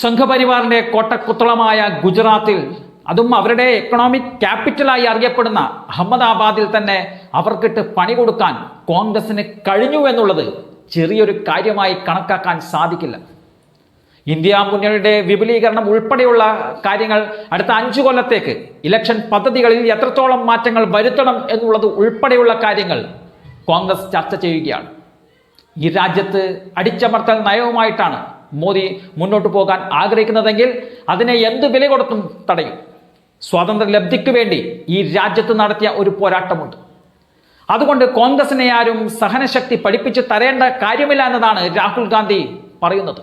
സംഘപരിവാറിന്റെ കോട്ടക്കുത്തളമായ ഗുജറാത്തിൽ അതും അവരുടെ എക്കണോമിക് ക്യാപിറ്റലായി അറിയപ്പെടുന്ന അഹമ്മദാബാദിൽ തന്നെ അവർക്കിട്ട് പണി കൊടുക്കാൻ കോൺഗ്രസിന് കഴിഞ്ഞു എന്നുള്ളത് ചെറിയൊരു കാര്യമായി കണക്കാക്കാൻ സാധിക്കില്ല. ഇന്ത്യ മുന്നണിയുടെ വിപുലീകരണം ഉൾപ്പെടെയുള്ള കാര്യങ്ങൾ അടുത്ത അഞ്ചു കൊല്ലത്തേക്ക് ഇലക്ഷൻ പദ്ധതികളിൽ എത്രത്തോളം മാറ്റങ്ങൾ വരുത്തണം എന്നുള്ളത് ഉൾപ്പെടെയുള്ള കാര്യങ്ങൾ കോൺഗ്രസ് ചർച്ച ചെയ്യുകയാണ്. ഈ രാജ്യത്ത് അടിച്ചമർത്തൽ നയവുമായിട്ടാണ് മോദി മുന്നോട്ട് പോകാൻ ആഗ്രഹിക്കുന്നതെങ്കിൽ അതിനെ എന്ത് വില കൊടുത്തും തടയും. സ്വാതന്ത്ര്യ ലബ്ധിക്ക് വേണ്ടി ഈ രാജ്യത്ത് നടത്തിയ ഒരു പോരാട്ടമുണ്ട്. അതുകൊണ്ട് കോൺഗ്രസിനെ ആരും സഹനശക്തി പഠിപ്പിച്ച് തരേണ്ട കാര്യമില്ല എന്നതാണ് രാഹുൽ ഗാന്ധി പറയുന്നത്.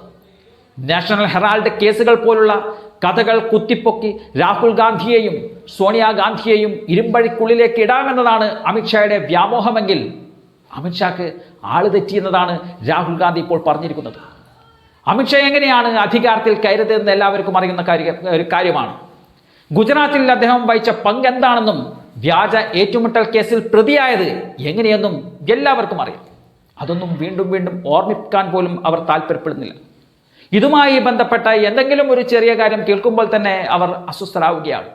നാഷണൽ ഹെറാൾഡ് കേസുകൾ പോലുള്ള കഥകൾ കുത്തിപ്പൊക്കി രാഹുൽ ഗാന്ധിയെയും സോണിയാഗാന്ധിയെയും ഇരുമ്പഴിക്കുള്ളിലേക്ക് ഇടാമെന്നതാണ് അമിത്ഷായുടെ വ്യാമോഹമെങ്കിൽ അമിത്ഷാക്ക് ആൾ തെറ്റിയെന്നതാണ് രാഹുൽ ഗാന്ധി ഇപ്പോൾ പറഞ്ഞിരിക്കുന്നത്. അമിത്ഷാ എങ്ങനെയാണ് അധികാരത്തിൽ കയറിയതെന്ന് എല്ലാവർക്കും അറിയുന്ന കാര്യം ഒരു കാര്യമാണ്. ഗുജറാത്തിൽ അദ്ദേഹം വഹിച്ച പങ്ക് എന്താണെന്നും വ്യാജ ഏറ്റുമുട്ടൽ കേസിൽ പ്രതിയായത് എങ്ങനെയെന്നും എല്ലാവർക്കും അറിയാം. അതൊന്നും വീണ്ടും വീണ്ടും ഓർമ്മിക്കാൻ പോലും അവർ താല്പര്യപ്പെടുന്നില്ല. ഇതുമായി ബന്ധപ്പെട്ട എന്തെങ്കിലും ഒരു ചെറിയ കാര്യം കേൾക്കുമ്പോൾ തന്നെ അവർ അസ്വസ്ഥരാവുകയാണ്.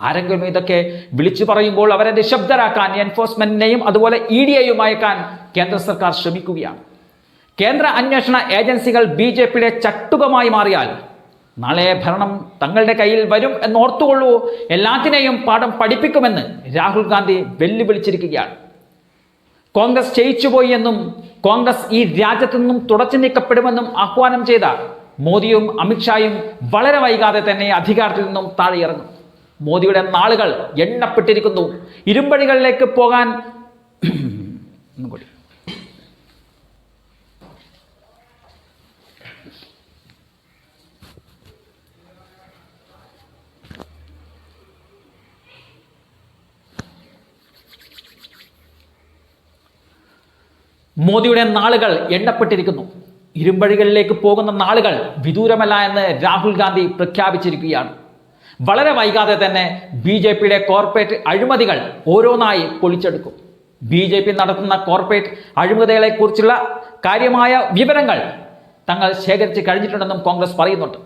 ആരെങ്കിലും ഇതൊക്കെ വിളിച്ചു പറയുമ്പോൾ അവരെ നിശബ്ദരാക്കാൻ എൻഫോഴ്സ്മെന്റിനെയും അതുപോലെ ഇ ഡി ഐയും അയക്കാൻ കേന്ദ്ര സർക്കാർ ശ്രമിക്കുകയാണ്. കേന്ദ്ര അന്വേഷണ ഏജൻസികൾ ബി ജെ പിയുടെ ചട്ടുകമായി മാറിയാൽ നാളെ ഭരണം തങ്ങളുടെ കയ്യിൽ വരും എന്നോർത്തുകൊള്ളൂ. എല്ലാത്തിനെയും പാഠം പഠിപ്പിക്കുമെന്ന് രാഹുൽ ഗാന്ധി വെല്ലുവിളിച്ചിരിക്കുകയാണ്. കോൺഗ്രസ് ജയിച്ചുപോയി എന്നും കോൺഗ്രസ് ഈ രാജ്യത്തു നിന്നും തുടച്ചു നീക്കപ്പെടുമെന്നും ആഹ്വാനം ചെയ്ത മോദിയും അമിത്ഷായും വളരെ വൈകാതെ തന്നെ അധികാരത്തിൽ നിന്നും താഴെയിറങ്ങും. മോദിയുടെ നാളുകൾ എണ്ണപ്പെട്ടിരിക്കുന്നു. ഇരുമ്പഴികളിലേക്ക് പോകാൻ മോദിയുടെ നാളുകൾ എണ്ണപ്പെട്ടിരിക്കുന്നു. ഇരുമ്പഴികളിലേക്ക് പോകുന്ന നാളുകൾ വിദൂരമല്ല എന്ന് രാഹുൽ ഗാന്ധി പ്രഖ്യാപിച്ചിരിക്കുകയാണ്. വളരെ വൈകാതെ തന്നെ ബി ജെ പിയുടെ കോർപ്പറേറ്റ് അഴിമതികൾ ഓരോന്നായി പൊളിച്ചെടുക്കും. ബി ജെ പി നടത്തുന്ന കോർപ്പറേറ്റ് അഴിമതികളെക്കുറിച്ചുള്ള കാര്യമായ വിവരങ്ങൾ തങ്ങൾ ശേഖരിച്ച് കഴിഞ്ഞിട്ടുണ്ടെന്നും കോൺഗ്രസ് പറയുന്നുണ്ട്.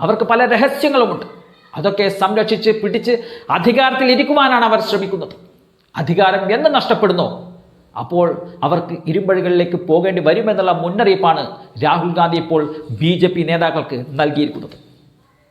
അവർക്ക് പല രഹസ്യങ്ങളുമുണ്ട്. അതൊക്കെ സംരക്ഷിച്ച് പിടിച്ച് അധികാരത്തിൽ ഇരിക്കുവാനാണ് അവർ ശ്രമിക്കുന്നത്. അധികാരം എന്ന് നഷ്ടപ്പെടുന്നോ അപ്പോൾ അവർക്ക് ഇരുമ്പഴികളിലേക്ക് പോകേണ്ടി വരുമെന്നുള്ള മുന്നറിയിപ്പാണ് രാഹുൽ ഗാന്ധി ഇപ്പോൾ ബി നേതാക്കൾക്ക് നൽകിയിരിക്കുന്നത്.